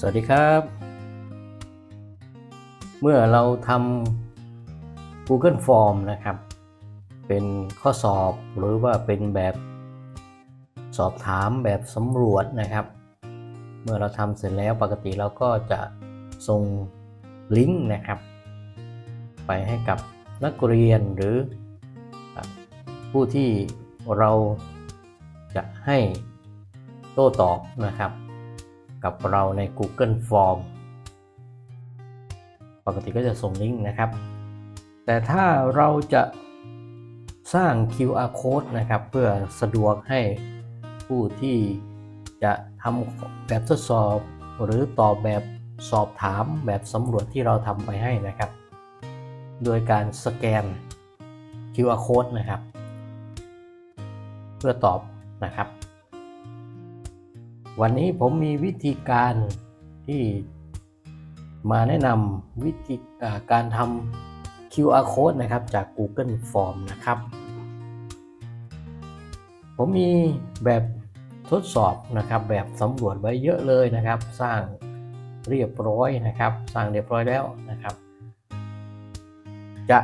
สวัสดีครับ เมื่อเราทำ Google Form นะครับ เป็นข้อสอบหรือว่าเป็นแบบสอบถามแบบสำรวจนะครับ เมื่อเราทำเสร็จแล้วปกติเราก็จะส่งลิงก์นะครับ ไปให้กับนักเรียนหรือผู้ที่เราจะให้โต้ตอบนะครับ กับเราใน Google Form ปกติก็จะส่งลิงก์นะครับ แต่ถ้าเราจะสร้าง QR code นะครับ เพื่อสะดวกให้ผู้ที่จะทำแบบทดสอบ หรือตอบแบบสอบถามแบบสำรวจที่เราทำไปให้นะครับ โดยการสแกน QR code นะครับ เพื่อตอบนะครับ วันนี้ผมมีวิธีการที่มาแนะนำวิธีการทำ QR code นะครับจาก Google Form นะครับ ผมมีแบบทดสอบนะครับ แบบสำรวจไว้เยอะเลยนะครับ สร้างเรียบร้อยนะครับ สร้างเรียบร้อยแล้วนะครับ จะ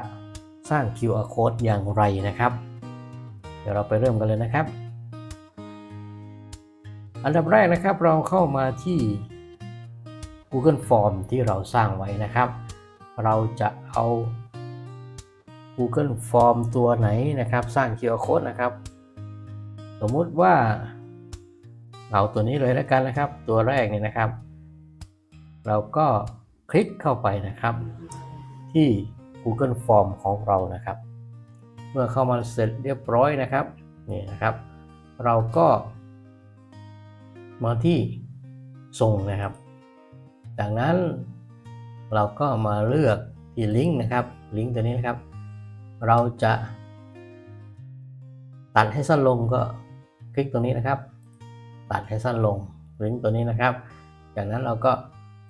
สร้าง QR code อย่างไรนะครับ เดี๋ยวเราไปเริ่มกันเลยนะครับ อันดับแรกนะครับเราเข้ามาที่ Google Form ที่เราสร้างไว้นะครับ เราจะเอา Google Form ตัวไหนนะครับ สร้าง QR code นะครับ สมมุติว่าเอาตัวนี้เลยแล้วกันนะครับ ตัวแรกเนี่ยนะครับ เราก็คลิกเข้าไปนะครับ ที่ Google Form ของเรานะครับ เมื่อเข้ามาเสร็จเรียบร้อยนะครับนี่นะครับ เราก็ มาที่ส่งนะครับ จากนั้นเราก็มาเลือกที่ลิงก์นะครับ ลิงก์ตัวนี้นะครับ เราจะตัดให้สั้นลงก็คลิกตรงนี้นะครับ ตัดให้สั้นลงลิงก์ตัวนี้นะครับ จากนั้นเราก็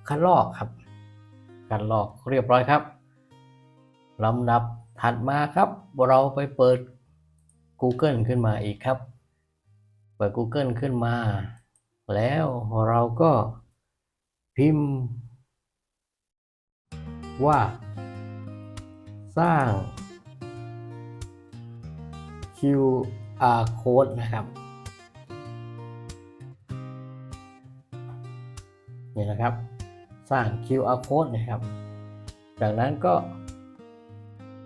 คัดลอกครับ คัดลอกเรียบร้อยครับลำดับถัดมาครับ เราไปเปิด Google ขึ้นมาอีกครับ เปิด Google ขึ้นมา แล้วเราก็พิมพ์ ว่า สร้าง QR code นะครับนี่นะครับ สร้าง QR code นะครับ จากนั้นก็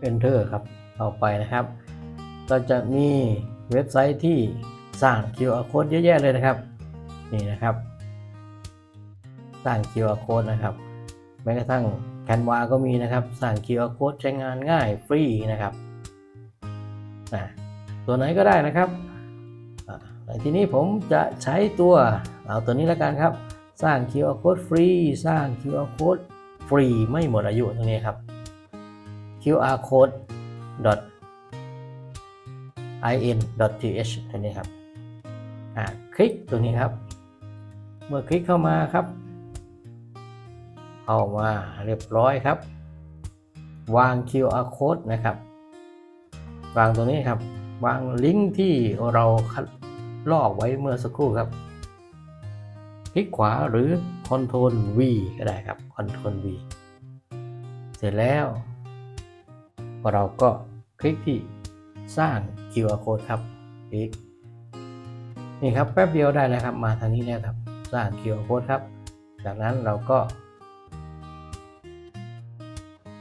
enter ครับเอาไปนะครับก็จะมีเว็บไซต์ที่สร้าง QR code เยอะแยะเลยนะครับ นี่นะครับสร้าง QR code นะครับแม้กระทั่ง Canva ก็มีนะครับสร้าง QR code ใช้งานง่ายฟรีนะครับนะตัวไหนก็ได้นะครับทีนี้ผมจะใช้ตัวเอาตัวนี้แล้วกันครับ สร้าง QR code ฟรี สร้าง QR code ฟรีไม่หมดอายุตรงนี้ครับ QR code in th ตัวนี้ครับคลิกตัวนี้ครับ เมื่อคลิกเข้ามาครับ เข้ามาเรียบร้อยครับ วาง QR code นะครับ วางตรงนี้ครับ วางลิงก์ที่เราคัดลอกไว้เมื่อสักครู่ครับ คลิกขวาหรือ Ctrl V ก็ได้ครับ Ctrl V เสร็จแล้วเราก็คลิกที่สร้าง QR code ครับ คลิก นี่ครับแป๊บเดียวได้แล้วครับ มาทางนี้แล้วครับ สร้าง QR code ครับ จากนั้นเราก็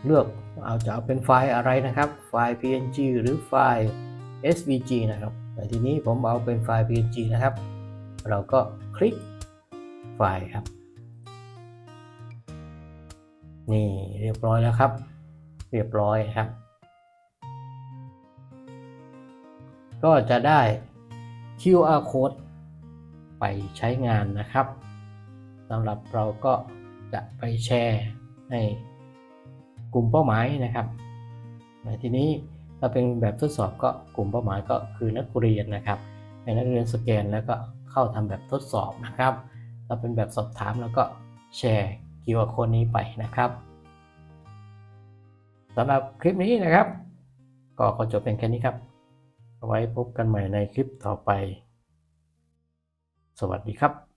เลือกเอาจะเอาเป็นไฟล์อะไรนะครับ ไฟล์ PNG หรือไฟล์ SVG นะครับ แต่ทีนี้ผมเอาเป็นไฟล์ PNG นะครับ เราก็คลิกไฟล์ครับ นี่เรียบร้อยแล้วครับ เรียบร้อยครับ ก็จะได้ QR code ไปใช้งานนะครับสำหรับเราก็จะไปแชร์ให้กลุ่มเป้าหมายนะครับในที่นี้ถ้าเป็นแบบทดสอบก็กลุ่มเป้าหมายก็คือนักเรียนนะครับให้นักเรียนสแกนแล้วก็เข้าทำแบบทดสอบนะครับถ้าเป็นแบบสอบถามแล้วก็แชร์ QR code นี้ไปนะครับสำหรับคลิปนี้นะครับ ก็ขอจบเพียงแค่นี้ครับ ไว้พบกันใหม่ในคลิปต่อไป สวัสดีครับ